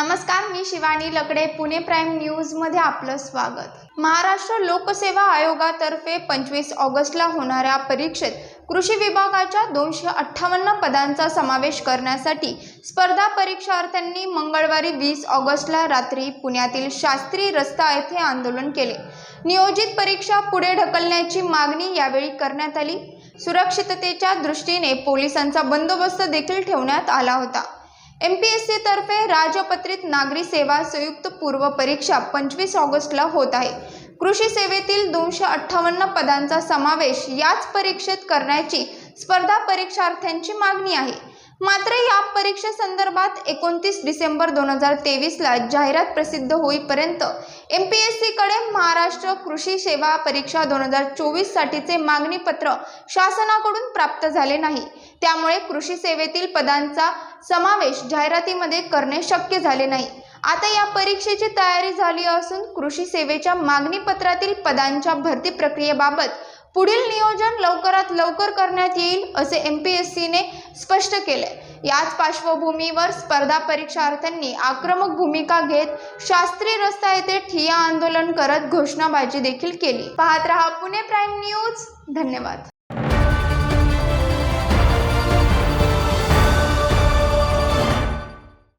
नमस्कार मी शिवानी लकडे पुणे प्राईम न्यूजमध्ये आपलं स्वागत. महाराष्ट्र लोकसेवा आयोगातर्फे पंचवीस ऑगस्टला होणाऱ्या परीक्षेत कृषी विभागाच्या दोनशे अठ्ठावन्न पदांचा समावेश करण्यासाठी स्पर्धा परीक्षार्थ्यांनी मंगळवारी वीस ऑगस्टला रात्री पुण्यातील शास्त्री रस्ता येथे आंदोलन केले. नियोजित परीक्षा पुढे ढकलण्याची मागणी यावेळी करण्यात आली. सुरक्षिततेच्या दृष्टीने पोलिसांचा बंदोबस्त देखील ठेवण्यात आला होता. एम पी एस सीतर्फे राजपत्रित नागरी सेवा संयुक्त पूर्व परीक्षा पंचवीस ऑगस्टला होत आहे. कृषी सेवेतील दोनशे अठ्ठावन्न पदांचा समावेश याच परीक्षेत करण्याची स्पर्धा परीक्षार्थ्यांची मागणी आहे. मात्र या परीक्षेसंदर्भात एकोणतीस डिसेंबर दोन हजार तेवीसला जाहिरात प्रसिद्ध होईपर्यंत एम पी एस सीकडे महाराष्ट्र कृषी सेवा परीक्षा दोन हजार चोवीससाठीचे मागणीपत्र शासनाकडून प्राप्त झाले नाही. त्यामुळे कृषी सेवेतील पदांचा समावेश जाहिरातीमध्ये करणे शक्य झाले नाही. आता या परीक्षेची तयारी झाली असून कृषी सेवेच्या मागणीपत्रातील पदांच्या भरती प्रक्रियेबाबत पुढील नियोजन लवकरात लवकर करण्यात येईल असे एम पी एस सीने स्पष्ट केले. याच पार्श्वभूमीवर स्पर्धा परीक्षार्थ्यांनी आक्रमक भूमिका घेत शास्त्री रस्ता येथे ठिया आंदोलन करत घोषणाबाजी देखील केली. पाहत रहा पुणे प्राईम न्यूज. धन्यवाद.